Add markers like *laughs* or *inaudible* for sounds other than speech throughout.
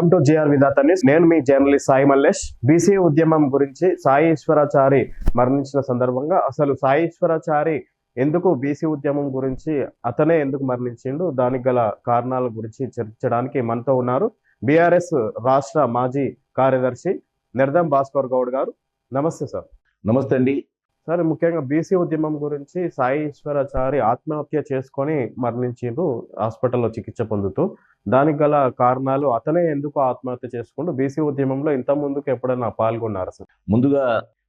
Welcome to G R Vidhatha news నేను మీ journalist Sai Mallesh. BC ఉద్యమం గురించి సాయి ఈశ్వరాచారి మరణించిన సందర్భంగా అసలు సాయి ఈశ్వరాచారి ఎందుకు బీసీ ఉద్యమం గురించి అతనే ఎందుకు మరణించిండు? దానికి గల కారణాల గురించి చర్చించడానికి మనతో ఉన్నారు. బీఆర్ఎస్ రాష్ట్ర మాజీ కార్యదర్శి నిర్దం భాస్కర్ గౌడ్ గారు. నమస్తే సార్. నమస్తే అండి. సార్ ముఖ్యంగా బీసీ ఉద్యమం గురించి సాయి ఈశ్వరాచారి ఆత్మహత్య చేసుకొని మరణించిండ్రు హాస్పిటల్లో చికిత్స పొందుతూ. దానికి గల కారణాలు అతనే ఎందుకు ఆత్మహత్య చేసుకుంటూ బీసీ ఉద్యమంలో ఇంత ముందుకు ఎప్పుడైనా పాల్గొన్నారు సార్? ముందుగా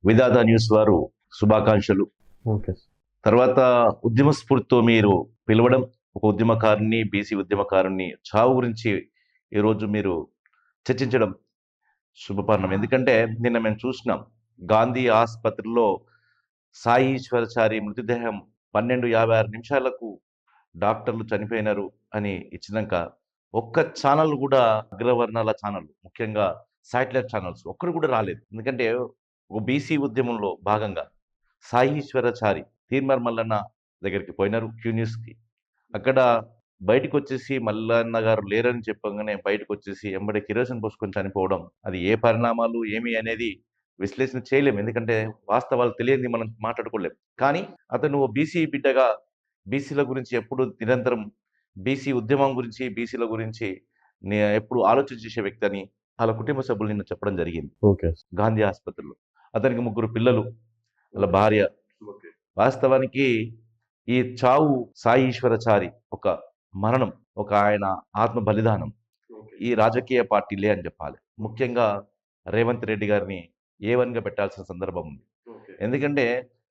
విధాత న్యూస్ వారు శుభాకాంక్షలు. ఓకే తర్వాత ఉద్యమ స్ఫూర్తితో మీరు పిలవడం ఒక ఉద్యమకారుని బీసీ ఉద్యమకారుని చావు గురించి ఈరోజు మీరు చర్చించడం శుభపర్ణం. ఎందుకంటే నిన్న మేము చూసినాం గాంధీ ఆసుపత్రిలో సాయి ఈశ్వరచారి మృతదేహం పన్నెండు యాభై ఆరు నిమిషాలకు డాక్టర్లు చనిపోయినారు అని ఇచ్చినాక ఒక్క ఛానల్ కూడా అగ్రవర్ణాల ఛానల్ ముఖ్యంగా శాటిలైట్ ఛానల్స్ ఒక్కరు కూడా రాలేదు. ఎందుకంటే ఒక బీసీ ఉద్యమంలో భాగంగా సాయి ఈశ్వరాచారి తీర్మర్ మల్లన్న దగ్గరికి పోయినారు క్యూ న్యూస్కి. అక్కడ బయటకు వచ్చేసి మల్లన్న గారు లేరని చెప్పగానే బయటకు వచ్చేసి ఎంబడి కిరోసిన్ పోసుకొని చనిపోవడం అది ఏ పరిణామాలు ఏమి అనేది విశ్లేషణ చేయలేము. ఎందుకంటే వాస్తవాలు తెలియంది మనం మాట్లాడుకోలేం కానీ అతను బీసీ బిడ్డగా బీసీల గురించి ఎప్పుడు నిరంతరం బీసీ ఉద్యమం గురించి బీసీల గురించి నే- ఎప్పుడు ఆలోచన చేసే వ్యక్తి అని వాళ్ళ కుటుంబ సభ్యులు నిన్న చెప్పడం జరిగింది. ఓకే. గాంధీ ఆసుపత్రిలో. అతనికి ముగ్గురు పిల్లలు వాళ్ళ భార్య. వాస్తవానికి ఈ చావు సాయి ఈశ్వరచారి ఒక మరణం ఒక ఆయన ఆత్మ బలిదానం ఈ రాజకీయ పార్టీలే అని చెప్పాలి. ముఖ్యంగా రేవంత్ రెడ్డి గారిని ఏ గా పెట్టాల్సిన సందర్భం ఉంది. ఎందుకంటే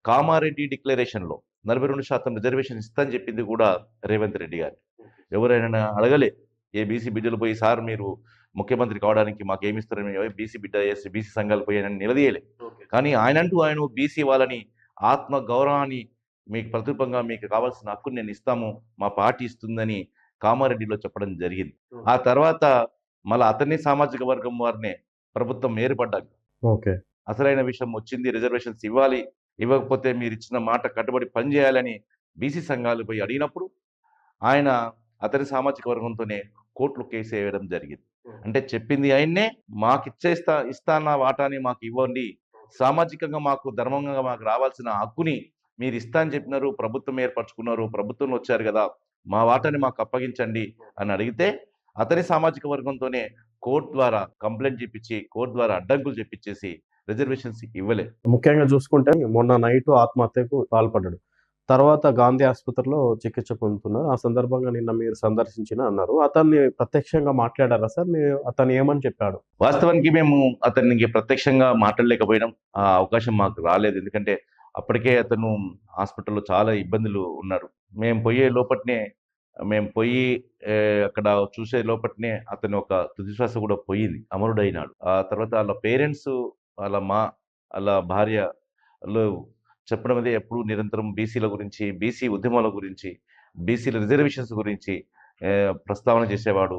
కామారెడ్డి డిక్లరేషన్లో నలభై రెండు శాతం రిజర్వేషన్ ఇస్తాని చెప్పింది కూడా రేవంత్ రెడ్డి గారు. ఎవరైనా అడగలే ఏ బీసీ బిడ్డలు పోయి సార్ మీరు ముఖ్యమంత్రి కావడానికి మాకు ఏమి ఇస్తారని బీసీ బిడ్డ చేసి బీసీ సంఘాలు పోయి అని నిలదీయలే. కానీ ఆయన అంటూ ఆయన బీసీ వాళ్ళని ఆత్మ గౌరవాన్ని మీకు ప్రతిరూపంగా మీకు కావాల్సిన హక్కుని నేను ఇస్తాము మా పార్టీ ఇస్తుందని కామారెడ్డిలో చెప్పడం జరిగింది. ఆ తర్వాత మళ్ళీ అతన్ని సామాజిక వర్గం వారినే ప్రభుత్వం ఏర్పడ్డాక ఓకే. అసలైన విషయం వచ్చింది రిజర్వేషన్స్ ఇవ్వాలి ఇవ్వకపోతే మీరు ఇచ్చిన మాట కట్టుబడి పనిచేయాలని బీసీ సంఘాలు పోయి అడిగినప్పుడు ఆయన అతని సామాజిక వర్గంతోనే కోర్టులు కేసు వేయడం జరిగింది. అంటే చెప్పింది ఆయన్నే మాకు ఇచ్చేస్తా ఇస్తాన్న వాటాని మాకు ఇవ్వండి సామాజికంగా మాకు ధర్మంగా మాకు రావాల్సిన హక్కుని మీరు ఇస్తా అని చెప్పినారు ప్రభుత్వం ఏర్పరచుకున్నారు ప్రభుత్వంలో వచ్చారు కదా మా వాటాని మాకు అప్పగించండి అని అడిగితే అతని సామాజిక వర్గంతోనే కోర్టు ద్వారా కంప్లైంట్ చెప్పించి కోర్టు ద్వారా అడ్డంకులు చెప్పించేసి రిజర్వేషన్స్ ఇవ్వలే. ముఖ్యంగా చూసుకుంటే మొన్న నైట్ ఆత్మహత్యకు పాల్పడ్డాడు. తర్వాత గాంధీ ఆసుపత్రిలో చికిత్స పొందుతున్నారు. ఆ సందర్భంగా నిన్న మీరు సందర్శించిన అన్నారు. అతన్ని ప్రత్యక్షంగా మాట్లాడారా సార్? అతను ఏమని చెప్పాడు? వాస్తవానికి మేము అతనికి ప్రత్యక్షంగా మాట్లాడలేకపోయినాం. ఆ అవకాశం మాకు రాలేదు. ఎందుకంటే అప్పటికే అతను హాస్పిటల్లో చాలా ఇబ్బందులు ఉన్నారు. మేము పోయే లోపట్నే మేము పోయి అక్కడ చూసే లోపట్నే అతను ఒక తుదిశ్వాస కూడా పోయింది. అమరుడైనాడు. ఆ తర్వాత వాళ్ళ పేరెంట్స్ వాళ్ళ మా వాళ్ళ భార్యలు చెప్పడం అదే ఎప్పుడు నిరంతరం బీసీల గురించి బీసీ ఉద్యమాల గురించి బీసీల రిజర్వేషన్స్ గురించి ప్రస్తావన చేసేవాడు.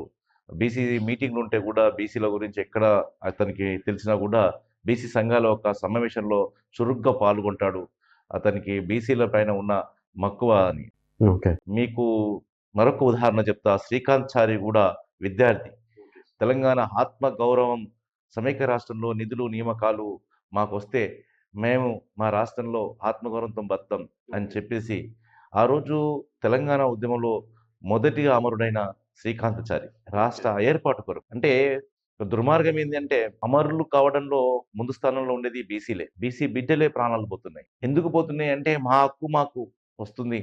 బీసీ మీటింగ్లు ఉంటే కూడా బీసీల గురించి ఎక్కడ అతనికి తెలిసినా కూడా బీసీ సంఘాల ఒక సమావేశంలో చురుగ్గా పాల్గొంటాడు. అతనికి బీసీల పైన ఉన్న మక్కువ అని. మీకు మరొక ఉదాహరణ చెప్తా. శ్రీకాంత్ చారి కూడా విద్యార్థి. తెలంగాణ ఆత్మ గౌరవం సమైక్య రాష్ట్రంలో నిధులు నియామకాలు మాకు వస్తే మేము మా రాష్ట్రంలో ఆత్మగౌరవంతో బతాం అని చెప్పేసి ఆ రోజు తెలంగాణ ఉద్యమంలో మొదటిగా అమరుడైన శ్రీకాంతచారి రాష్ట్ర ఏర్పాటు కొరకు. అంటే దుర్మార్గం ఏంటి అంటే అమరులు కావడంలో ముందు స్థానంలో ఉండేది బీసీలే. బీసీ బిడ్డలే ప్రాణాలు పోతున్నాయి. ఎందుకు పోతున్నాయి అంటే మా హక్కు మాకు వస్తుంది.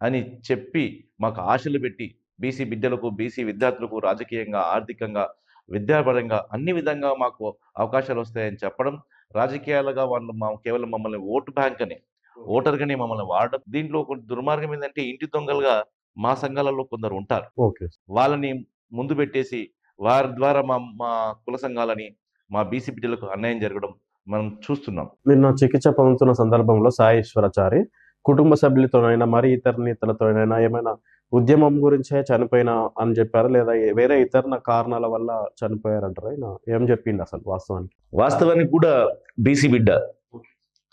అని చెప్పి మాకు ఆశలు పెట్టి బీసీ బిడ్డలకు బీసీ విద్యార్థులకు రాజకీయంగా ఆర్థికంగా విద్యాపరంగా అన్ని విధంగా మాకు అవకాశాలు వస్తాయని చెప్పడం రాజకీయాలుగా వాళ్ళు మా కేవలం మమ్మల్ని ఓటు బ్యాంక్ అని ఓటర్గానే మమ్మల్ని వాడడం. దీంట్లో కొంచెం దుర్మార్గం ఏంటంటే ఇంటి దొంగలుగా మా సంఘాలలో కొందరు ఉంటారు. ఓకే. వాళ్ళని ముందు పెట్టేసి వారి ద్వారా మా మా కుల సంఘాలని మా బీసీ బిడ్డలకు అన్యాయం జరగడం మనం చూస్తున్నాం. నిన్న చికిత్స పొందుతున్న సందర్భంలో సాయి ఈశ్వరాచారి కుటుంబ సభ్యులతోనైనా మరి ఇతర నేతలతోనైనా ఏమైనా ఉద్యమం గురించే చనిపోయినా అని చెప్పారా? లేదా వేరే ఇతర కారణాల వల్ల చనిపోయారంటారా? ఆయన ఏం చెప్పిండు అసలు వాస్తవానికి? వాస్తవానికి కూడా బీసీ బిడ్డ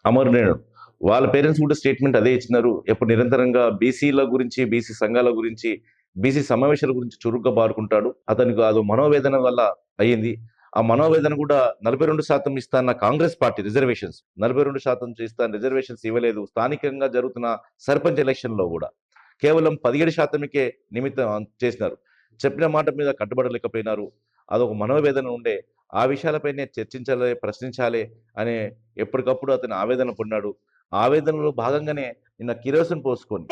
అమరునేడు వాళ్ళ పేరెంట్స్ కూడా స్టేట్మెంట్ అదే ఇచ్చినారు. ఎప్పుడు నిరంతరంగా బీసీల గురించి బీసీ సంఘాల గురించి బీసీ సమావేశాల గురించి చురుగ్గా పారుకుంటాడు అతనికి అదో మనోవేదన వల్ల అయ్యింది. ఆ మనోవేదన కూడా నలభై రెండు శాతం ఇస్తాన్న కాంగ్రెస్ పార్టీ రిజర్వేషన్స్. నలభై రెండు శాతం ఇస్తాను రిజర్వేషన్స్ ఇవ్వలేదు. స్థానికంగా జరుగుతున్న సర్పంచ్ ఎలక్షన్లో కూడా. కేవలం పదిహేడు శాతమికే నిమిత్తం చేసినారు. చెప్పిన మాట మీద కట్టుబడలేకపోయినారు. అదొక మనోవేదన ఉండే ఆ విషయాలపైనే చర్చించాలి ప్రశ్నించాలి అనే ఎప్పటికప్పుడు అతను ఆవేదన పొందాడు. ఆవేదనలో భాగంగానే నిన్న కిరోసిన్ పోసుకొని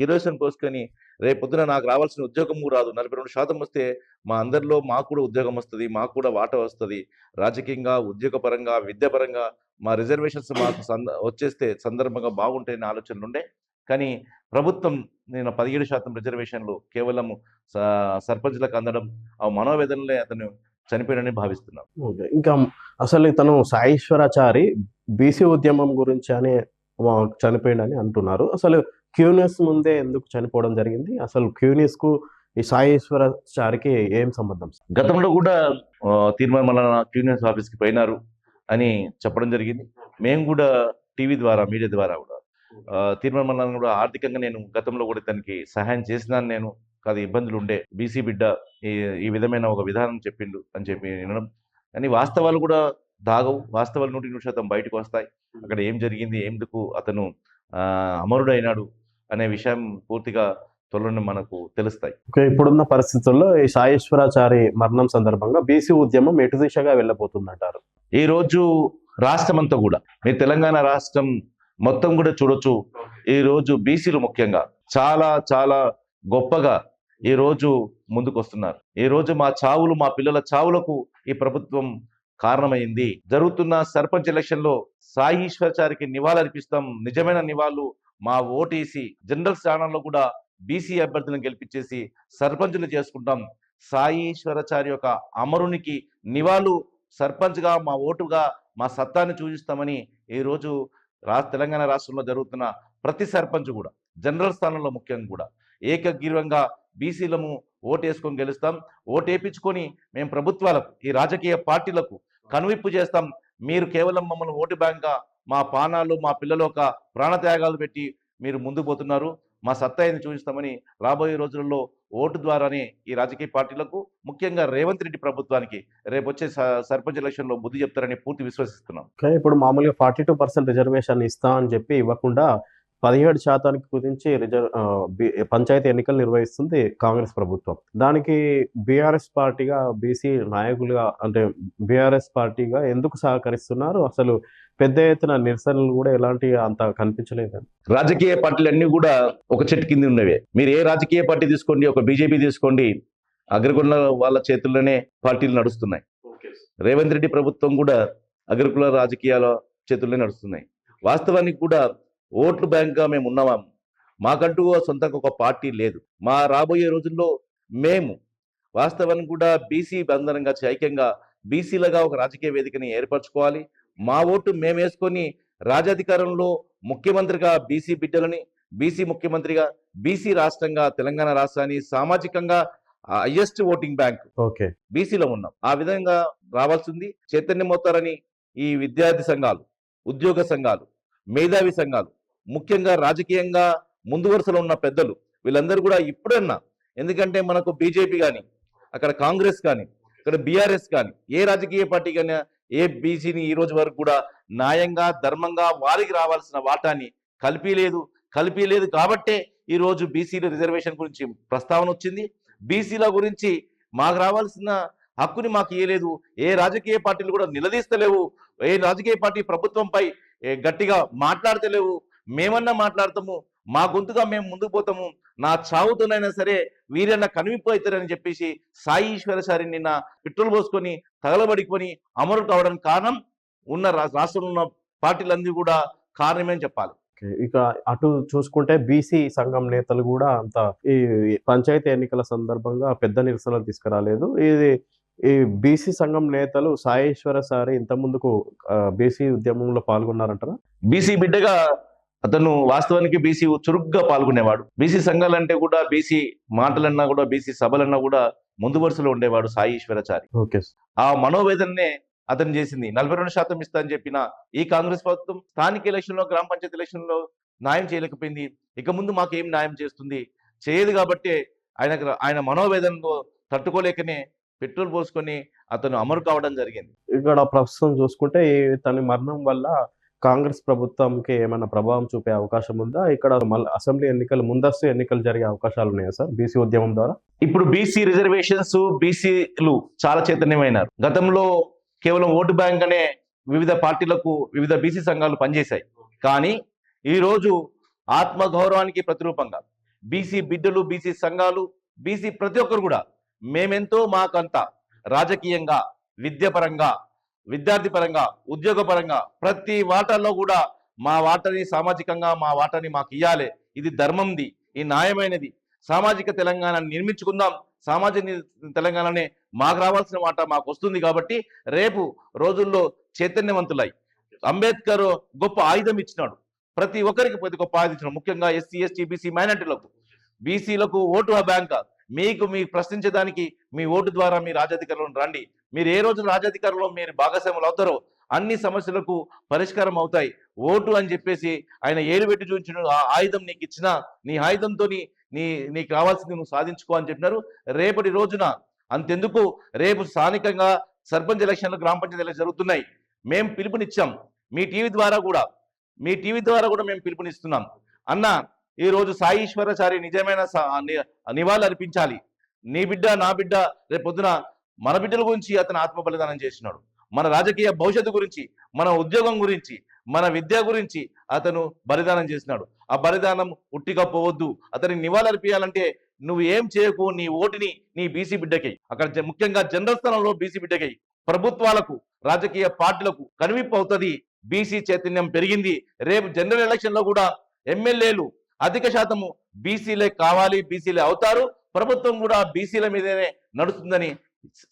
కిరోసిన్ పోసుకొని రేపొద్దున నాకు రావాల్సిన ఉద్యోగం రాదు. నలభై రెండు శాతం వస్తే మా అందరిలో మాకు కూడా ఉద్యోగం వస్తుంది మాకు కూడా వాటా వస్తుంది. రాజకీయంగా ఉద్యోగపరంగా విద్యాపరంగా మా రిజర్వేషన్స్ మాకు సంద వచ్చేస్తే సందర్భంగా బాగుంటాయనే ఆలోచనలు ఉండే. కానీ ప్రభుత్వం నేను పదిహేడు శాతం రిజర్వేషన్లు కేవలం సర్పంచ్లకు అందడం ఆ మనోవేదనలే అతను చనిపోయాడని భావిస్తున్నాం. ఓకే. ఇంకా అసలు తను సాయేశ్వరాచారి బీసీ ఉద్యమం గురించి అని చనిపోయాడని అంటున్నారు. అసలు క్యూనియస్ ముందే ఎందుకు చనిపోవడం జరిగింది? అసలు క్యూనియస్కు ఈ సాయేశ్వరాచారికి ఏం సంబంధం గతంలో కూడా తీర్మానం క్యూనియస్ ఆఫీస్ ఆఫీస్కి పోయినారు అని చెప్పడం జరిగింది. మేము కూడా టీవీ ద్వారా మీడియా ద్వారా కూడా తీర్మానం కూడా ఆర్థికంగా నేను గతంలో కూడా తనకి సహాయం చేసినాను నేను. కాదు ఇబ్బందులు ఉండే. బీసీ బిడ్డ ఈ ఈ విధమైన ఒక విధానం చెప్పిండు అని చెప్పి వినడం. కానీ వాస్తవాలు కూడా దాగవు. వాస్తవాలు నూటి నూరు శాతం బయటకు వస్తాయి. అక్కడ ఏం జరిగింది ఎందుకు అతను అమరుడైనాడు అనే విషయం పూర్తిగా త్వరలోనే మనకు తెలుస్తాయి. ఓకే, ఇప్పుడున్న పరిస్థితుల్లో ఈ సాయేశ్వరాచారి మరణం సందర్భంగా బీసీ ఉద్యమం ఎటు దిశగా వెళ్ళబోతుందంటారు? ఈ రోజు రాష్ట్రం అంతా కూడా మీ తెలంగాణ రాష్ట్రం మొత్తం కూడా చూడొచ్చు. ఈ రోజు బీసీలు ముఖ్యంగా చాలా చాలా గొప్పగా ఈ రోజు ముందుకు వస్తున్నారు ఈ రోజు మా చావులు మా పిల్లల చావులకు ఈ ప్రభుత్వం కారణమైంది. జరుగుతున్న సర్పంచ్ ఎలక్షన్లో సాయి ఈశ్వరాచారికి నివాళులర్పిస్తాం. నిజమైన నివాళులు మా ఓటీసీ జనరల్ స్థానంలో కూడా బీసీ అభ్యర్థులను గెలిపించేసి సర్పంచులు చేసుకుంటాం. సాయిశ్వరాచార్య యొక్క అమరునికి నివాళులు సర్పంచ్గా మా ఓటుగా మా సత్తాన్ని చూపిస్తామని ఈరోజు రా తెలంగాణ రాష్ట్రంలో జరుగుతున్న ప్రతి సర్పంచ్ కూడా జనరల్ స్థానంలో ముఖ్యంగా కూడా ఏకగ్రీవంగా బీసీలము ఓటేసుకొని గెలుస్తాం. ఓటేపించుకొని మేము ప్రభుత్వాలకు ఈ రాజకీయ పార్టీలకు కనువిప్పు చేస్తాం. మీరు కేవలం మమ్మల్ని ఓటు బ్యాంక్గా మా పానాలు మా పిల్లలు ఒక ప్రాణత్యాగాలు పెట్టి మీరు ముందు పోతున్నారు. మా సత్తాయిని చూపిస్తామని రాబోయే రోజులలో ఓటు ద్వారానే ఈ రాజకీయ పార్టీలకు ముఖ్యంగా రేవంత్ రెడ్డి ప్రభుత్వానికి రేపు వచ్చే స- సర్పంచ్ ఎలక్షన్లో బుద్ధి చెప్తారని పూర్తి విశ్వసిస్తున్నాం. కానీ ఇప్పుడు మామూలుగా ఫార్టీ టూ పర్సెంట్ రిజర్వేషన్ ఇస్తా అని చెప్పి ఇవ్వకుండా పదిహేడు శాతానికి కుదించి రిజర్వ్ పంచాయతీ ఎన్నికలు నిర్వహిస్తుంది కాంగ్రెస్ ప్రభుత్వం. దానికి బీఆర్ఎస్ పార్టీగా బీసీ నాయకులుగా అంటే బీఆర్ఎస్ పార్టీగా ఎందుకు సహకరిస్తున్నారు? అసలు పెద్ద ఎత్తున నిరసనలు కూడా ఎలాంటి అంత కనిపించలేదు. రాజకీయ పార్టీలు అన్ని కూడా ఒక చెట్టు కింద ఉన్నవే. మీరు ఏ రాజకీయ పార్టీ తీసుకోండి ఒక బీజేపీ తీసుకోండి అగ్రకుల వాళ్ళ చేతుల్లోనే పార్టీలు నడుస్తున్నాయి. రేవంత్ రెడ్డి ప్రభుత్వం కూడా అగ్రకుల రాజకీయాల చేతుల్లోనే నడుస్తున్నాయి. వాస్తవానికి కూడా ఓట్లు బ్యాంక్గా మేము ఉన్నాం మాకంటూ సొంతంగా ఒక పార్టీ లేదు. మా రాబోయే రోజుల్లో మేము వాస్తవానికి కూడా బీసీ బంధనంగా ఐక్యంగా బీసీలుగా ఒక రాజకీయ వేదికని ఏర్పరచుకోవాలి. మా ఓటు మేము వేసుకొని రాజాధికారంలో ముఖ్యమంత్రిగా బీసీ బిడ్డలని బీసీ ముఖ్యమంత్రిగా బీసీ రాష్ట్రంగా తెలంగాణ రాష్ట్రాన్ని సామాజికంగా హైయెస్ట్ ఓటింగ్ బ్యాంక్ ఓకే. బీసీలో ఉన్నాం. ఆ విధంగా రావాల్సింది చైతన్యమవుతారని ఈ విద్యార్థి సంఘాలు ఉద్యోగ సంఘాలు మేధావి సంఘాలు ముఖ్యంగా రాజకీయంగా ముందు వరుసలో ఉన్న పెద్దలు వీళ్ళందరూ కూడా ఇప్పుడన్నా ఎందుకంటే మనకు బీజేపీ కానీ అక్కడ కాంగ్రెస్ కానీ ఇక్కడ బీఆర్ఎస్ కానీ ఏ రాజకీయ పార్టీ కానీ ఏ బీసీని ఈ రోజు వరకు కూడా న్యాయంగా ధర్మంగా వారికి రావాల్సిన వాటాని కల్పిలేదు కల్పిలేదు కాబట్టే ఈ రోజు బీసీల రిజర్వేషన్ గురించి ప్రస్తావన వచ్చింది. బీసీల గురించి మాకు రావాల్సిన హక్కుని మాకు ఇవ్వలేదు ఏ రాజకీయ పార్టీలు కూడా నిలదీస్తలేవు. ఏ రాజకీయ పార్టీ ప్రభుత్వంపై ఏ గట్టిగా మాట్లాడతలేవు. మేమన్నా మాట్లాడతాము. మా గొంతుగా మేము ముందుకు పోతాము. నా చావుతోనైనా సరే వీరన్న అవుతారని చెప్పేసి సాయి ఈశ్వరసారి నిన్న పెట్రోల్ పోసుకొని తగలబడికొని అమరు కావడానికి కారణం ఉన్న రాష్ట్రంలో ఉన్న పార్టీలన్నీ కూడా కారణమే అని చెప్పాలి. ఇక అటు చూసుకుంటే బీసీ సంఘం నేతలు కూడా అంత ఈ పంచాయతీ ఎన్నికల సందర్భంగా పెద్ద నిరసనలు తీసుకురాలేదు ఇది ఈ బీసీ సంఘం నేతలు సాయేశ్వర సారి ఇంత ముందుకు బీసీ ఉద్యమంలో పాల్గొన్నారంటారా బీసీ బిడ్డగా అతను వాస్తవానికి బీసీ చురుగ్గా పాల్గొనేవాడు. బీసీ సంఘాలంటే కూడా బీసీ మాటలన్నా కూడా బీసీ సభలన్నా కూడా ముందు వరుసలో ఉండేవాడు సాయి ఈశ్వరాచారి. ఓకే ఆ మనోవేదననే అతను చేసింది. నలభై రెండు శాతం ఇస్తా అని చెప్పిన ఈ కాంగ్రెస్ ప్రభుత్వం స్థానిక ఎలక్షన్లో గ్రామ పంచాయతీ ఎలక్షన్లో న్యాయం చేయలేకపోయింది. ఇక ముందు మాకు ఏం న్యాయం చేస్తుంది? చేయదు కాబట్టి ఆయనకు ఆయన మనోవేదనతో తట్టుకోలేకనే పెట్రోల్ పోసుకొని అతను అమరు కావడం జరిగింది. ఇక్కడ ప్రస్తుతం చూసుకుంటే తన మరణం వల్ల కాంగ్రెస్ ప్రభుత్వంకి ఏమైనా ప్రభావం చూపే అవకాశం ఉందా? ఇక్కడ మళ్ళీ అసెంబ్లీ ఎన్నికలు ముందస్తు ఎన్నికలు జరిగే అవకాశాలు ఉన్నాయా సార్? బీసీ ఉద్యమం ద్వారా? ఇప్పుడు బీసీ రిజర్వేషన్స్ బీసీలు చాలా చైతన్యమైనారు. గతంలో కేవలం ఓటు బ్యాంక్ అనే వివిధ పార్టీలకు వివిధ బీసీ సంఘాలు పనిచేశాయి. కానీ ఈ రోజు ఆత్మ గౌరవానికి ప్రతిరూపంగా బీసీ బిడ్డలు బీసీ సంఘాలు బీసీ ప్రతి ఒక్కరు కూడా మేమెంతో మాకంత రాజకీయంగా విద్యపరంగా విద్యార్థి పరంగా ఉద్యోగ పరంగా ప్రతి వాటల్లో కూడా మా వాటని సామాజికంగా మా వాటని మాకు ఇయ్యాలి. ఇది ధర్మంది ఈ న్యాయమైనది. సామాజిక తెలంగాణ నిర్మించుకుందాం. సామాజిక తెలంగాణనే మాకు రావాల్సిన మాట మాకు వస్తుంది కాబట్టి రేపు రోజుల్లో చైతన్యవంతులై. అంబేద్కర్ గొప్ప ఆయుధం ఇచ్చినాడు. ప్రతి ఒక్కరికి ప్రతి గొప్ప ఆయుధం ఇచ్చినాడు. ముఖ్యంగా ఎస్సీ ఎస్టీ బీసీ మైనార్టీలకు. బీసీలకు ఓటు బ్యాంక్. మీకు మీ ప్రశ్నించడానికి మీ ఓటు ద్వారా మీ రాజాధికారులను రండి. మీరు ఏ రోజు రాజాధికారంలో మీరు భాగస్వాములు అవుతారో అన్ని సమస్యలకు పరిష్కారం అవుతాయి. ఓటు అని చెప్పేసి ఆయన ఏలు పెట్టి చూపించిన ఆ ఆయుధం నీకు ఇచ్చిన నీ ఆయుధంతో నీ నీకు కావాల్సింది నువ్వు సాధించుకో అని చెప్పినారు. రేపటి రోజున అంతెందుకు? రేపు స్థానికంగా సర్పంచ్ ఎలక్షన్లు గ్రామ పంచాయతీ ఎలక్షన్ జరుగుతున్నాయి. మేము పిలుపునిచ్చాం. మీ టీవీ ద్వారా కూడా మీ టీవీ ద్వారా కూడా మేము పిలుపునిస్తున్నాం. అన్న ఈరోజు రోజు సాయి ఈశ్వరాచారి నిజమైన నివాళులు అర్పించాలి. నీ బిడ్డ నా బిడ్డ రేపు పొద్దున మన బిడ్డల గురించి అతను ఆత్మ బలిదానం చేసినాడు. మన రాజకీయ భవిష్యత్తు గురించి మన ఉద్యోగం గురించి మన విద్య గురించి అతను బలిదానం చేసినాడు. ఆ బలిదానం ఉట్టిగా అతనికి నివాళులర్పించాలంటే నువ్వు ఏం చేయకు? నీ ఓటుని నీ బీసీ బిడ్డకి. అక్కడ ముఖ్యంగా జనరల్ స్థానంలో బీసీ బిడ్డకి. ప్రభుత్వాలకు రాజకీయ పార్టీలకు కనువిప్పు అవుతుంది. బీసీ చైతన్యం పెరిగింది. రేపు జనరల్ ఎలక్షన్లో కూడా ఎమ్మెల్యేలు అధిక శాతము బీసీలే కావాలి బీసీలే అవుతారు. ప్రభుత్వం కూడా బీసీల మీదనే నడుస్తుందని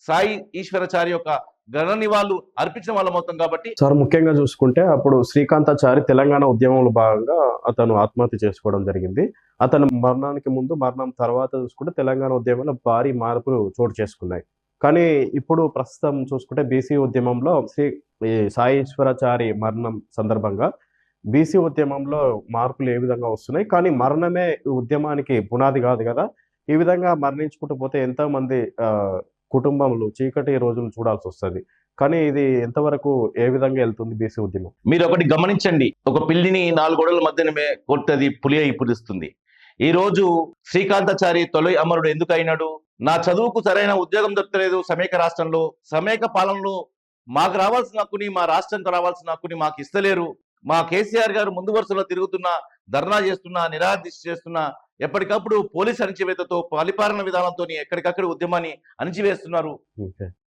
సాయి ఈశ్వరాచారి యొక్క గణని వాళ్ళు అర్పించిన వాళ్ళం అవుతాం కాబట్టి సార్ ముఖ్యంగా చూసుకుంటే అప్పుడు శ్రీకాంతాచారి తెలంగాణ ఉద్యమంలో భాగంగా అతను ఆత్మహత్య చేసుకోవడం జరిగింది. అతను మరణానికి ముందు మరణం తర్వాత చూసుకుంటే తెలంగాణ ఉద్యమంలో భారీ మార్పులు చోటు చేసుకున్నాయి. కానీ ఇప్పుడు ప్రస్తుతం చూసుకుంటే బీసీ ఉద్యమంలో శ్రీ ఈ సాయేశ్వరాచారి మరణం సందర్భంగా బీసీ ఉద్యమంలో మార్పులు ఏ విధంగా వస్తున్నాయి? కానీ మరణమే ఉద్యమానికి పునాది కాదు కదా. ఈ విధంగా మరణించుకుంటూ పోతే ఎంతోమంది కుటుంబంలో చీకటి రోజులు చూడాల్సి వస్తుంది. కానీ ఇది ఎంతవరకు ఏ విధంగా వెళ్తుంది బీసీ ఉద్యమం? మీరు ఒకటి గమనించండి. ఒక పిల్లిని నాలుగోడల మధ్యనమే కొట్టది పులి అయి పులుస్తుంది. ఈ రోజు శ్రీకాంతాచారి తొలి అమరుడు ఎందుకు అయినాడు నా చదువుకు సరైన ఉద్యోగం దొరకలేదు సమేక రాష్ట్రంలో సమేక పాలనలో మాకు రావాల్సిన హక్కుని మా రాష్ట్రంకి రావాల్సిన హక్కుని మాకు ఇస్తలేరు. మా కేసీఆర్ గారు ముందు వరుసలో తిరుగుతున్నా ధర్నా చేస్తున్నా నిరాదీశ చేస్తున్నా ఎప్పటికప్పుడు పోలీస్ అణచివేతతో పరిపాలన విధానంతో ఎక్కడికక్కడ ఉద్యమాన్ని అణిచివేస్తున్నారు.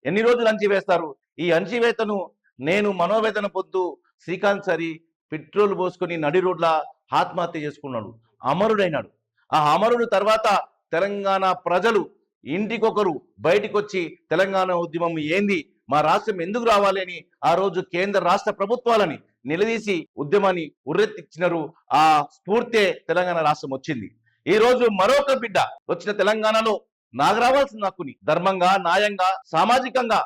ఎన్ని రోజులు అణచివేస్తారు? ఈ అణచివేతను నేను మనోవేదన పొద్దు శ్రీకాంత్ సరి పెట్రోల్ పోసుకొని నడి రోడ్ల ఆత్మహత్య చేసుకున్నాడు. అమరుడైనాడు. ఆ అమరుడు తర్వాత తెలంగాణ ప్రజలు ఇంటికొకరు బయటికి వచ్చి తెలంగాణ ఉద్యమం ఏంది? మా రాష్ట్రం ఎందుకు రావాలి అని ఆ రోజు కేంద్ర రాష్ట్ర ప్రభుత్వాలని నిలదీసి ఉద్యమాన్ని ఉర్రెత్తిచ్చినారు. ఆ స్ఫూర్తే తెలంగాణ రాష్ట్రం వచ్చింది. ఈ రోజు మరొక బిడ్డ వచ్చిన తెలంగాణలో నాకు రావాల్సిన హక్కుని. ధర్మంగా న్యాయంగా సామాజికంగా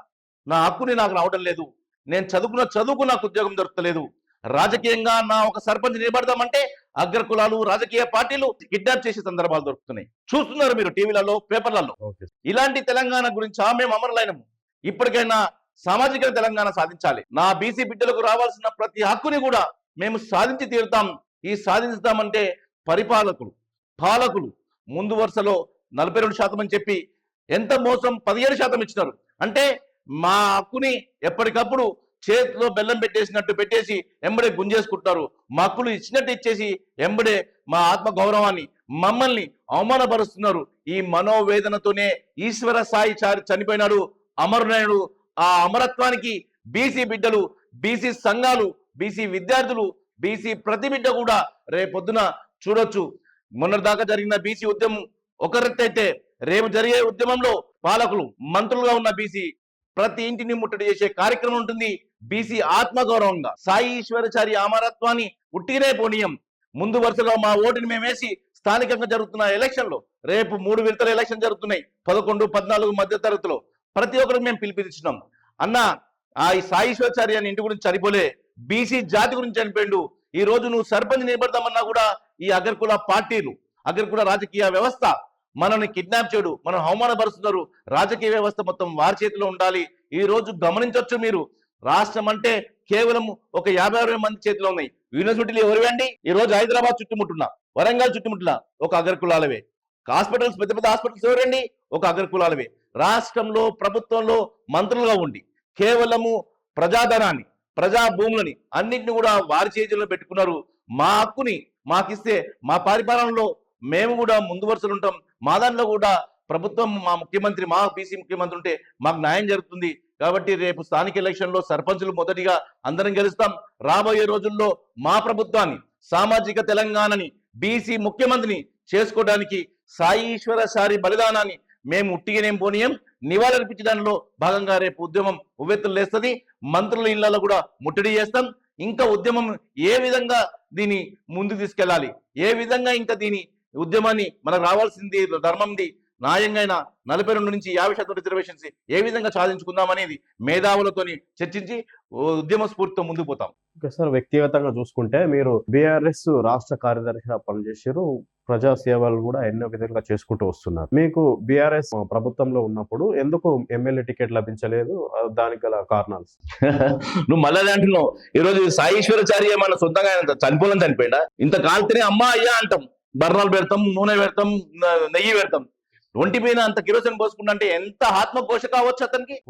నా హక్కుని నాకు రావడం లేదు. నేను చదువుకున్న చదువుకు నాకు ఉద్యోగం దొరకలేదు. రాజకీయంగా నా ఒక సర్పంచ్ నిలబడదామంటే అగ్రకులాలు రాజకీయ పార్టీలు కిడ్నాప్ చేసే సందర్భాలు దొరుకుతున్నాయి. చూస్తున్నారు మీరు టీవీలలో పేపర్లలో. ఇలాంటి తెలంగాణ గురించి ఆ మేము అమరులైనము. ఇప్పటికైనా సామాజిక తెలంగాణ సాధించాలి. నా బీసీ బిడ్డలకు రావాల్సిన ప్రతి హక్కుని కూడా మేము సాధించి తీరుతాం. ఈ సాధిస్తామంటే పరిపాలకులు. పాలకులు ముందు వరుసలో నలభై రెండు శాతం అని చెప్పి ఎంత మోసం? పదిహేడు శాతం ఇచ్చినారు. అంటే మా హక్కుని ఎప్పటికప్పుడు చేతిలో బెల్లం పెట్టేసినట్టు పెట్టేసి ఎంబడే గుంజేసుకుంటారు. మా హక్కులు ఇచ్చినట్టు ఇచ్చేసి ఎంబడే మా ఆత్మ గౌరవాన్ని మమ్మల్ని అవమానపరుస్తున్నారు. ఈ మనోవేదనతోనే ఈశ్వర సాయి చారి చనిపోయినాడు. అమరునాయుడు ఆ అమరత్వానికి బీసీ బిడ్డలు బీసీ సంఘాలు బీసీ విద్యార్థులు బీసీ ప్రతి బిడ్డ కూడా రేపొద్దున చూడొచ్చు. మొన్నటిదాకా జరిగిన బీసీ ఉద్యమం ఒక రెత్తైతే రేపు జరిగే ఉద్యమంలో పాలకులు మంత్రులుగా ఉన్న బీసీ ప్రతి ఇంటిని ముట్టడి చేసే కార్యక్రమం ఉంటుంది. బీసీ ఆత్మగౌరవంగా సాయి ఈశ్వరచారి అమరత్వాన్ని ఉట్టినే పోనీయం. ముందు వరుసలో మా ఓటుని మేమేసి స్థానికంగా జరుగుతున్న ఎలక్షన్లో రేపు మూడు విడతల ఎలక్షన్ జరుగుతున్నాయి. పదకొండు పద్నాలుగు మధ్య తరగతిలో ప్రతి ఒక్కరికి మేము పిలిపించినాం అన్న ఆ సాయి ఈశ్వరాచారి అని ఇంటి గురించి చనిపోలే బీసీ జాతి గురించి చనిపోయిండు. ఈ రోజు నువ్వు సర్పంచ్ నిలబడదామన్నా కూడా ఈ అగర్కుల పార్టీలు అగర్కుల రాజకీయ వ్యవస్థ మనల్ని కిడ్నాప్ చేయడు మనం అవమానపరుస్తున్నారు. రాజకీయ వ్యవస్థ మొత్తం వారి చేతిలో ఉండాలి. ఈ రోజు గమనించవచ్చు మీరు. రాష్ట్రం అంటే కేవలం ఒక యాభై అరవై మంది చేతిలో ఉన్నాయి. యూనివర్సిటీలు ఎవరివండి ఈ రోజు హైదరాబాద్ చుట్టుముట్టున్నా వరంగల్ చుట్టుముట్టున్నా ఒక అగర్కులాలవే. హాస్పిటల్స్ పెద్ద పెద్ద హాస్పిటల్స్ ఎవరండి? ఒక అగ్రకులాలవే. రాష్ట్రంలో ప్రభుత్వంలో మంత్రులుగా ఉండి కేవలము ప్రజాధనాన్ని ప్రజా భూములని అన్నింటిని కూడా వారి చేతుల్లో పెట్టుకున్నారు. మా హక్కుని మాకిస్తే మా పరిపాలనలో మేము కూడా ముందు వరుసలు ఉంటాం. మా దాంట్లో కూడా ప్రభుత్వం మా ముఖ్యమంత్రి మా బీసీ ముఖ్యమంత్రి ఉంటే మాకు న్యాయం జరుగుతుంది. కాబట్టి రేపు స్థానిక ఎలక్షన్లో సర్పంచులు మొదటిగా అందరం గెలుస్తాం. రాబోయే రోజుల్లో మా ప్రభుత్వాన్ని సామాజిక తెలంగాణని బీసీ ముఖ్యమంత్రిని చేసుకోవడానికి సాయి ఈశ్వర సారి బలిదానాన్ని మేము ఉట్టిగనేం పోనీయం. నివాళులర్పించడంలో భాగంగా రేపు ఉద్యమం ఉవ్వెత్తులు లేస్తుంది. మంత్రుల ఇళ్ళలో కూడా ముట్టడి చేస్తాం. ఇంకా ఉద్యమం ఏ విధంగా దీన్ని ముందుకు తీసుకెళ్ళాలి? ఏ విధంగా ఇంకా దీని ఉద్యమాన్ని మనకు రావాల్సింది ధర్మంది న్యాయంగా నలభై రెండు నుంచి యాభై శాతం రిజర్వేషన్స్ ఏ విధంగా సాధించుకుందాం అనేది మేధావులతోని చర్చించి ఉద్యమ స్ఫూర్తితో ముందుకు పోతాం. ఓకే సార్ వ్యక్తిగతంగా చూసుకుంటే మీరు బీఆర్ఎస్ రాష్ట్ర కార్యదర్శిగా పనిచేసారు ప్రజా సేవలు కూడా ఎన్నో విధాలుగా చేసుకుంటూ వస్తున్నారు. మీకు బీఆర్ఎస్ ప్రభుత్వంలో ఉన్నప్పుడు ఎందుకు ఎమ్మెల్యే టికెట్ లభించలేదు? దానికి గల కారణాలు? *laughs* నువ్వు మళ్ళీ అంటున్నావు ఈ రోజు సాయేశ్వరాచార్య మన సొంతంగా చనిపోలని చనిపోయిందా ఇంత కాలితేనే అమ్మా అయ్యా అంటాం. బర్ణాలు పెడతాం నూనె పెడతాం నెయ్యి పెడతాం. ఒంటి మీద అంత కిరోసిన్ పోసుకుంటే ఎంత ఆత్మఘోష కావచ్చు అతనికి?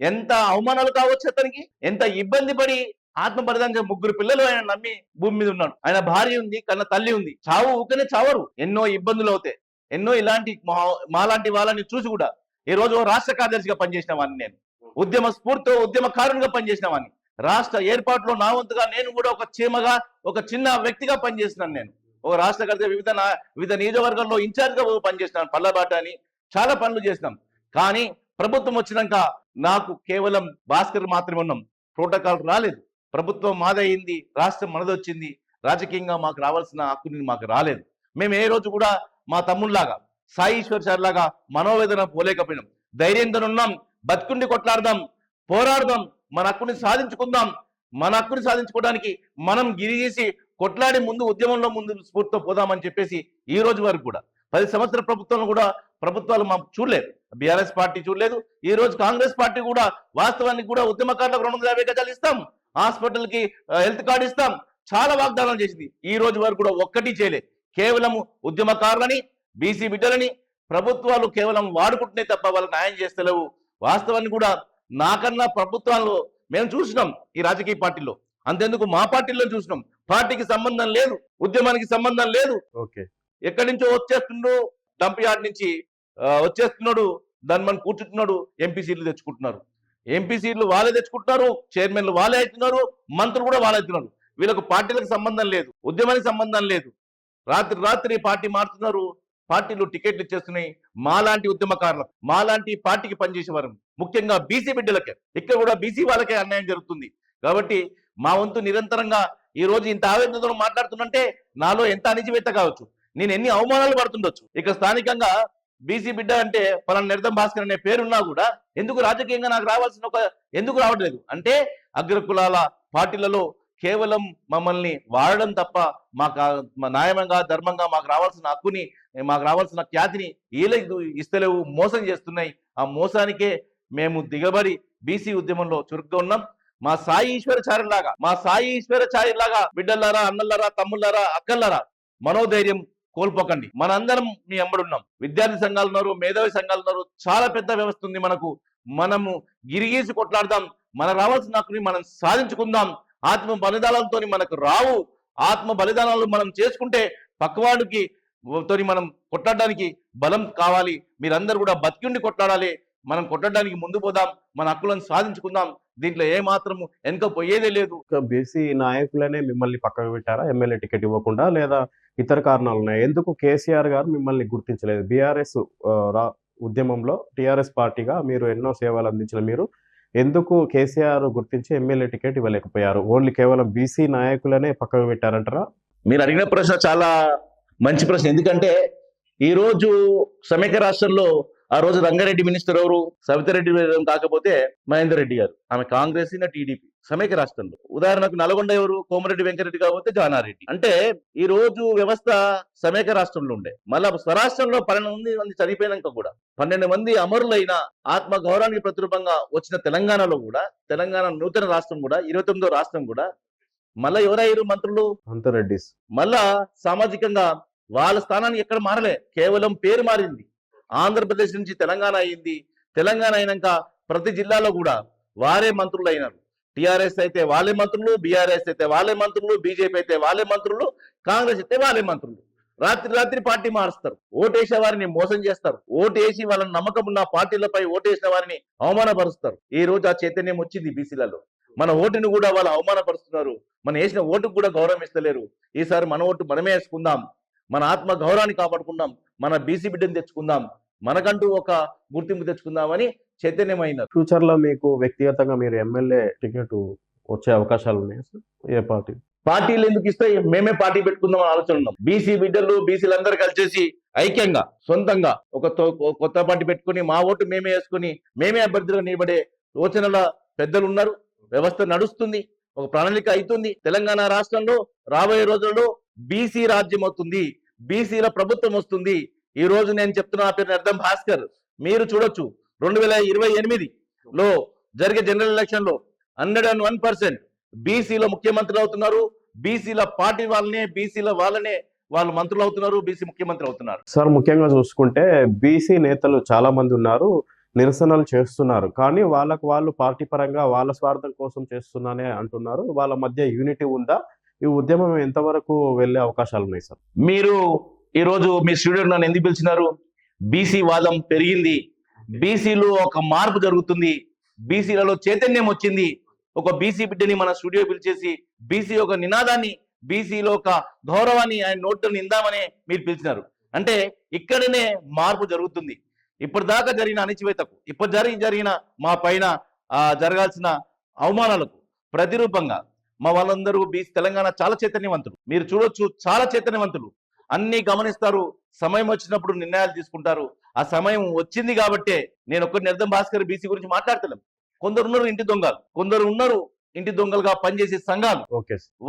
ఎంత అవమానాలు కావచ్చు అతనికి? ఎంత ఇబ్బంది పడి ఆత్మ బలిదానం ముగ్గురు పిల్లలు ఆయన నమ్మి భూమి మీద ఉన్నాడు. ఆయన భార్య ఉంది కన్న తల్లి ఉంది. చావు ఊకనే చావరు. ఎన్నో ఇబ్బందులు అవుతాయి. ఎన్నో ఇలాంటి మా- మాలాంటి వాళ్ళని చూసి కూడా ఈ రోజు రాష్ట్ర కార్యదర్శిగా పనిచేసిన వాడిని నేను. ఉద్యమ స్ఫూర్తితో ఉద్యమకారునిగా పనిచేసిన వాడిని. రాష్ట్ర ఏర్పాటులో నా వంతుగా నేను కూడా ఒక చీమగా ఒక చిన్న వ్యక్తిగా పనిచేసినాను నేను. ఒక రాష్ట్ర కార్యదర్శి వివిధ వివిధ నియోజకవర్గాల్లో ఇన్ఛార్జ్గా పనిచేసినాను పల్లబాట అని. చాలా పనులు చేసినాం. కానీ ప్రభుత్వం వచ్చినాక నాకు కేవలం భాస్కర్ మాత్రమే ఉన్నాం. ప్రోటోకాల్ రాలేదు. ప్రభుత్వం మాదయింది రాష్ట్రం మనదొచ్చింది రాజకీయంగా మాకు రావాల్సిన హక్కుని మాకు రాలేదు. మేము ఏ రోజు కూడా మా తమ్ముళ్ళాగా సాయి ఈశ్వర్ సార్ లాగా మనోవేదన పోలేకపోయినాం. ధైర్యంగా ఉన్నాం బతుకుండి కొట్లాడదాం పోరాడదాం మన హక్కుని సాధించుకుందాం. మన హక్కుని సాధించుకోవడానికి మనం గిరిగీసి కొట్లాడి ముందు ఉద్యమంలో ముందు స్ఫూర్తితో పోదామని చెప్పేసి ఈ రోజు వరకు కూడా పది సంవత్సర ప్రభుత్వంలో కూడా ప్రభుత్వాలు మాకు చూడలేదు. బీఆర్ఎస్ పార్టీ చూడలేదు. ఈ రోజు కాంగ్రెస్ పార్టీ కూడా వాస్తవానికి కూడా ఉద్యమకారులకు రెండు వందల యాభై గజాలు ఇస్తాం. హాస్పిటల్కి హెల్త్ కార్డు ఇస్తాం. చాలా వాగ్దానాలు చేసింది. ఈ రోజు వరకు కూడా ఒక్కటి చేయలే. కేవలం ఉద్యమకారులని బీసీ బిడ్డలని ప్రభుత్వాలు కేవలం వాడుకుంటున్నాయి తప్ప వాళ్ళకి న్యాయం చేస్తలేవు. వాస్తవాన్ని కూడా నాకన్నా ప్రభుత్వాల్లో మేము చూసినాం ఈ రాజకీయ పార్టీలో. అంతేందుకు మా పార్టీలో చూసినాం. పార్టీకి సంబంధం లేదు ఉద్యమానికి సంబంధం లేదు. ఓకే. ఎక్కడి నుంచో వచ్చేస్తుండు డంప్ యార్డ్ నుంచి వచ్చేస్తున్నాడు దాన్ని మనం కూర్చుంటున్నాడు ఎంపీ సీట్లు తెచ్చుకుంటున్నారు. ఎంపీ సీట్లు వాళ్ళే తెచ్చుకుంటున్నారు చైర్మన్లు వాళ్ళే అవుతున్నారు మంత్రులు కూడా వాళ్ళే అవుతున్నారు. వీళ్ళకు పార్టీలకు సంబంధం లేదు ఉద్యమానికి సంబంధం లేదు. రాత్రి రాత్రి పార్టీ మారుతున్నారు పార్టీలు టికెట్లు ఇచ్చేస్తున్నాయి. మాలాంటి ఉద్యమకారులకు మాలాంటి పార్టీకి పనిచేసేవారు ముఖ్యంగా బీసీ బిడ్డలకే. ఇక్కడ కూడా బీసీ వాళ్ళకే అన్యాయం జరుగుతుంది. కాబట్టి మా వంతు నిరంతరంగా ఈ రోజు ఇంత ఆవేదనతో మాట్లాడుతుందంటే నాలో ఎంత అణిచివేత్త కావచ్చు? నేను ఎన్ని అవమానాలు పడుతుండొచ్చు? ఇక స్థానికంగా బీసీ బిడ్డ అంటే పలానా నిర్దం భాస్కర్ అనే పేరున్నా కూడా ఎందుకు రాజకీయంగా నాకు రావాల్సిన ఒక ఎందుకు రావట్లేదు? అంటే అగ్రకులాల పార్టీలలో కేవలం మమ్మల్ని వాడడం తప్ప మాకు మా న్యాయంగా ధర్మంగా మాకు రావాల్సిన హక్కుని మాకు రావాల్సిన ఖ్యాతిని ఏలేదు ఇస్తలేవు మోసం చేస్తున్నాయి. ఆ మోసానికే మేము దిగబడి బీసీ ఉద్యమంలో చురుగ్గా ఉన్నాం. మా సాయి ఈశ్వరచారిలాగా మా సాయి ఈశ్వరచారిలాగా బిడ్డలారా అన్నలారా తమ్ముళ్ళారా అక్కల్లారా మనోధైర్యం కోల్పోకండి. మనందరం మీ అమ్మడున్నాం. విద్యార్థి సంఘాలు ఉన్నారు మేధావి సంఘాలు ఉన్నారు చాలా పెద్ద వ్యవస్థ ఉంది మనకు. మనము గిరిగీసి కొట్లాడదాం మన రావాల్సిన హక్కుని మనం సాధించుకుందాం. ఆత్మ బలిదానాలతో మనకు రావు. ఆత్మ బలిదానాలు మనం చేసుకుంటే పక్కవాడికి తోని మనం కొట్లాడడానికి బలం కావాలి. మీరందరూ కూడా బతికిండి కొట్లాడాలి. మనం కొట్టడానికి ముందు పోదాం మన హక్కులను సాధించుకుందాం. దీంట్లో ఏ మాత్రము వెనక పోయేదే లేదు. బీసీ నాయకులనే మిమ్మల్ని పక్కకు పెట్టారా? ఎమ్మెల్యే టికెట్ ఇవ్వకుండా లేదా ఇతర కారణాలు ఉన్నాయి ఎందుకు కేసీఆర్ గారు మిమ్మల్ని గుర్తించలేదు? బీఆర్ఎస్ ఉద్యమంలో టిఆర్ఎస్ పార్టీగా మీరు ఎన్నో సేవలు అందించిన మీరు ఎందుకు కేసీఆర్ గుర్తించి ఎమ్మెల్యే టికెట్ ఇవ్వలేకపోయారు? ఓన్లీ కేవలం బీసీ నాయకులనే పక్కకు పెట్టారంటారా? మీరు అడిగిన ప్రశ్న చాలా మంచి ప్రశ్న. ఎందుకంటే ఈ రోజు సమైక్య రాష్ట్రంలో ఆ రోజు రంగారెడ్డి మినిస్టర్ ఎవరు? సవితారెడ్డి కాకపోతే మహేందర్ రెడ్డి గారు. ఆమె కాంగ్రెస్ టీడీపీ సమైక్య రాష్ట్రంలో. ఉదాహరణకు నల్గొండ ఎవరు? కోమరెడ్డి వెంకరెడ్డి కాకపోతే జానారెడ్డి. అంటే ఈ రోజు వ్యవస్థ సమైక్య రాష్ట్రంలో ఉండే. మళ్ళా స్వరాష్ట్రంలో పన్నెండు మంది చనిపోయినాక కూడా పన్నెండు మంది అమరులైన ఆత్మ గౌరవానికి ప్రతిరూపంగా వచ్చిన తెలంగాణలో కూడా తెలంగాణ నూతన రాష్ట్రం కూడా ఇరవై తొమ్మిదో రాష్ట్రం కూడా మళ్ళా ఎవరయ్యారు మంత్రులు? మళ్ళా సామాజికంగా వాళ్ళ స్థానాన్ని ఎక్కడ మారలే? కేవలం పేరు మారింది. ఆంధ్రప్రదేశ్ నుంచి తెలంగాణ అయింది. తెలంగాణ అయినాక ప్రతి జిల్లాలో కూడా వారే మంత్రులు అయినారు టీఆర్ఎస్ అయితే వాళ్ళే మంత్రులు బీఆర్ఎస్ అయితే వాళ్ళే మంత్రులు బీజేపీ అయితే వాళ్ళే మంత్రులు కాంగ్రెస్ అయితే వాళ్ళే మంత్రులు. రాత్రి రాత్రి పార్టీ మారుస్తారు. ఓటేసే వారిని మోసం చేస్తారు. ఓటేసి వాళ్ళ నమ్మకం ఉన్న పార్టీలపై ఓటేసిన వారిని అవమానపరుస్తారు. ఈ రోజు ఆ చైతన్యం వచ్చింది బీసీలలో. మన ఓటుని కూడా వాళ్ళు అవమానపరుస్తున్నారు. మనం వేసిన ఓటుకు కూడా గౌరవం ఇస్తలేరు. ఈసారి మన ఓటు మనమే వేసుకుందాం. మన ఆత్మ గౌరవాన్ని కాపాడుకుందాం మన బీసీ బిడ్డని తెచ్చుకుందాం మనకంటూ ఒక గుర్తింపు తెచ్చుకుందామని చైతన్యమైనారు ఫ్యూచర్లో మీకు వ్యక్తిగతంగా మీరు ఎమ్మెల్యే టికెట్ వచ్చే అవకాశాలు ఉన్నాయి ఏ పార్టీ? పార్టీలు ఎందుకు ఇస్తాయి? మేమే పార్టీ పెట్టుకుందాం అని ఆలోచన ఉన్నాం. బీసీ బిడ్డలు బీసీలందరూ కలిసేసి ఐక్యంగా సొంతంగా ఒక కొత్త పార్టీ పెట్టుకుని మా ఓటు మేమే వేసుకుని మేమే అభ్యర్థులుగా నిలబడే యోచనల పెద్దలు ఉన్నారు. వ్యవస్థ నడుస్తుంది. ఒక ప్రణాళిక అవుతుంది. తెలంగాణ రాష్ట్రంలో రాబోయే రోజుల్లో బీసీ రాజ్యం అవుతుంది బీసీల ప్రభుత్వం వస్తుంది. ఈ రోజు నేను చెప్తున్న నా పేరు అర్థం భాస్కర్. మీరు చూడొచ్చు. రెండు వేల ఇరవై ఎనిమిది లో జరిగే జనరల్ ఎలక్షన్లో హండ్రెడ్ అండ్ వన్ పర్సెంట్ బీసీలో ముఖ్యమంత్రులు అవుతున్నారు. బీసీల పార్టీ వాళ్ళనే బీసీల వాళ్ళనే వాళ్ళు మంత్రులు అవుతున్నారు బీసీ ముఖ్యమంత్రి అవుతున్నారు. సార్ ముఖ్యంగా చూసుకుంటే బీసీ నేతలు చాలా మంది ఉన్నారు నిరసనలు చేస్తున్నారు. కానీ వాళ్ళకు వాళ్ళు పార్టీ పరంగా వాళ్ళ స్వార్థం కోసం చేస్తున్నానే అంటున్నారు. వాళ్ళ మధ్య యూనిటీ ఉందా? ఈ ఉద్యమం ఎంతవరకు వెళ్ళే అవకాశాలు ఉన్నాయి సార్? మీరు ఈరోజు మీ స్టూడియో నన్ను ఎందుకు పిలిచినారు? బీసీ వాదం పెరిగింది. బీసీలో ఒక మార్పు జరుగుతుంది. బీసీలలో చైతన్యం వచ్చింది. ఒక బీసీ బిడ్డని మన స్టూడియో పిలిచేసి బీసీ ఒక నినాదాన్ని బీసీలో ఒక గౌరవాన్ని ఆయన నోట్లో నిందామని మీరు పిలిచినారు. అంటే ఇక్కడనే మార్పు జరుగుతుంది. ఇప్పటిదాకా జరిగిన అణిచివేతకు ఇప్పుడు జరిగి జరిగిన మా పైన జరగాల్సిన అవమానాలకు ప్రతిరూపంగా మా వాళ్ళందరూ బీసీ తెలంగాణ చాలా చైతన్యవంతులు. మీరు చూడొచ్చు చాలా చైతన్యవంతులు. అన్ని గమనిస్తారు సమయం వచ్చినప్పుడు నిర్ణయాలు తీసుకుంటారు. ఆ సమయం వచ్చింది కాబట్టే నేను ఒక్కటి అర్థం భాస్కర్ బీసీ గురించి మాట్లాడతలేం. కొందరు ఉన్నారు ఇంటి దొంగలు కొందరు ఉన్నారు ఇంటి దొంగలుగా పనిచేసే సంఘాలు.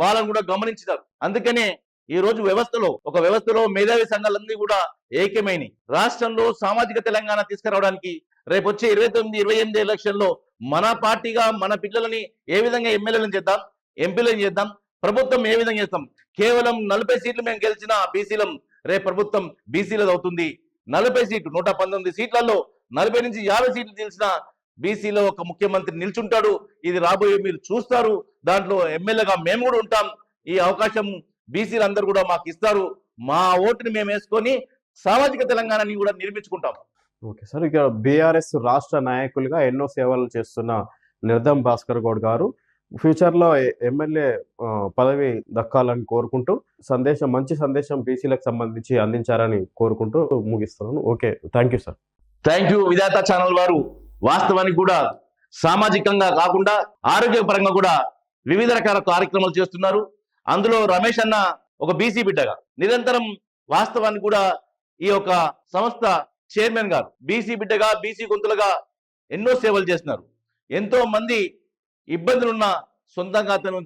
వాళ్ళని కూడా గమనించినారు. అందుకనే ఈ రోజు వ్యవస్థలో ఒక వ్యవస్థలో మేధావి సంఘాలన్నీ కూడా ఏకమైనవి రాష్ట్రంలో సామాజిక తెలంగాణ తీసుకురావడానికి రేపు వచ్చే ఇరవై తొమ్మిది ఇరవై ఎనిమిది ఎలక్షన్లో మన పార్టీగా మన పిల్లలని ఏ విధంగా ఎమ్మెల్యేలను చేద్దాం? ఎంపీలను చేద్దాం. ప్రభుత్వం ఏ విధంగా చేస్తాం? కేవలం నలభై సీట్లు మేము గెలిచిన బీసీలం. రేపు ప్రభుత్వం బీసీలది అవుతుంది. నలభై సీట్లు నూట పంతొమ్మిది సీట్లలో నలభై నుంచి యాభై సీట్లు గెలిచిన బీసీలో ఒక ముఖ్యమంత్రి నిల్చుంటాడు. ఇది రాబోయే మీరు చూస్తారు. దాంట్లో ఎమ్మెల్యేగా మేము కూడా ఉంటాం. ఈ అవకాశం బీసీలు అందరూ కూడా మాకు ఇస్తారు. మా ఓటుని మేము వేసుకొని సామాజిక తెలంగాణని కూడా నిర్మించుకుంటాం. ఓకే సార్ ఇక బీఆర్ఎస్ రాష్ట్ర నాయకులుగా ఎన్నో సేవలు చేస్తున్న నిర్దం భాస్కర్ గౌడ్ గారు. ఫ్యూచర్లో ఎమ్మెల్యే పదవి దక్కాలని కోరుకుంటూ సందేశం మంచి సందేశం బీసీలకు సంబంధించి అందించారని కోరుకుంటూ ముగిస్తున్నాను. Okay thank you sir. Thank you Vidhata channel వారు. వాస్తవానికి కూడా సామాజికంగా కాకుండా ఆరోగ్యపరంగా కూడా వివిధ రకాల కార్యక్రమాలు చేస్తున్నారు. అందులో రమేష్ అన్న ఒక బీసీ బిడ్డగా నిరంతరం వాస్తవాన్ని కూడా ఈ యొక్క సంస్థ చైర్మన్ గారు బీసీ బిడ్డగా బీసీ గొంతులుగా ఎన్నో సేవలు చేస్తున్నారు. ఎంతో మంది ఇబ్బందులున్న సొంతంగా అతను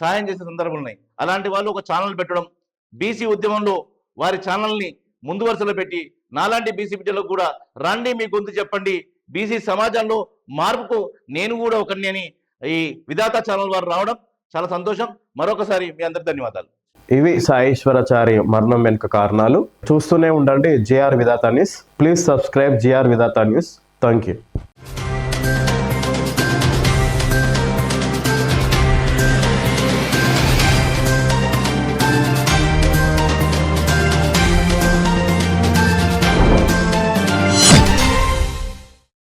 సాయం చేసే సందర్భాలు ఉన్నాయి. అలాంటి వాళ్ళు ఒక ఛానల్ పెట్టడం బీసీ ఉద్యమంలో వారి ఛానల్ని ముందు వరుసలో పెట్టి నాలాంటి బీసీ బిడ్డలకు కూడా రండి మీ గొంతు చెప్పండి. బీసీ సమాజంలో మార్పుకు నేను కూడా ఒకరిని అని ఈ విధాత ఛానల్ వారు రావడం చాలా సంతోషం. మరొకసారి మీ అందరికి ధన్యవాదాలు. ఇవి సాయేశ్వరాచారి మరణం వెనుక కారణాలు. చూస్తూనే ఉండండి GR Vidhata news. Please subscribe GR Vidhata news. Thank you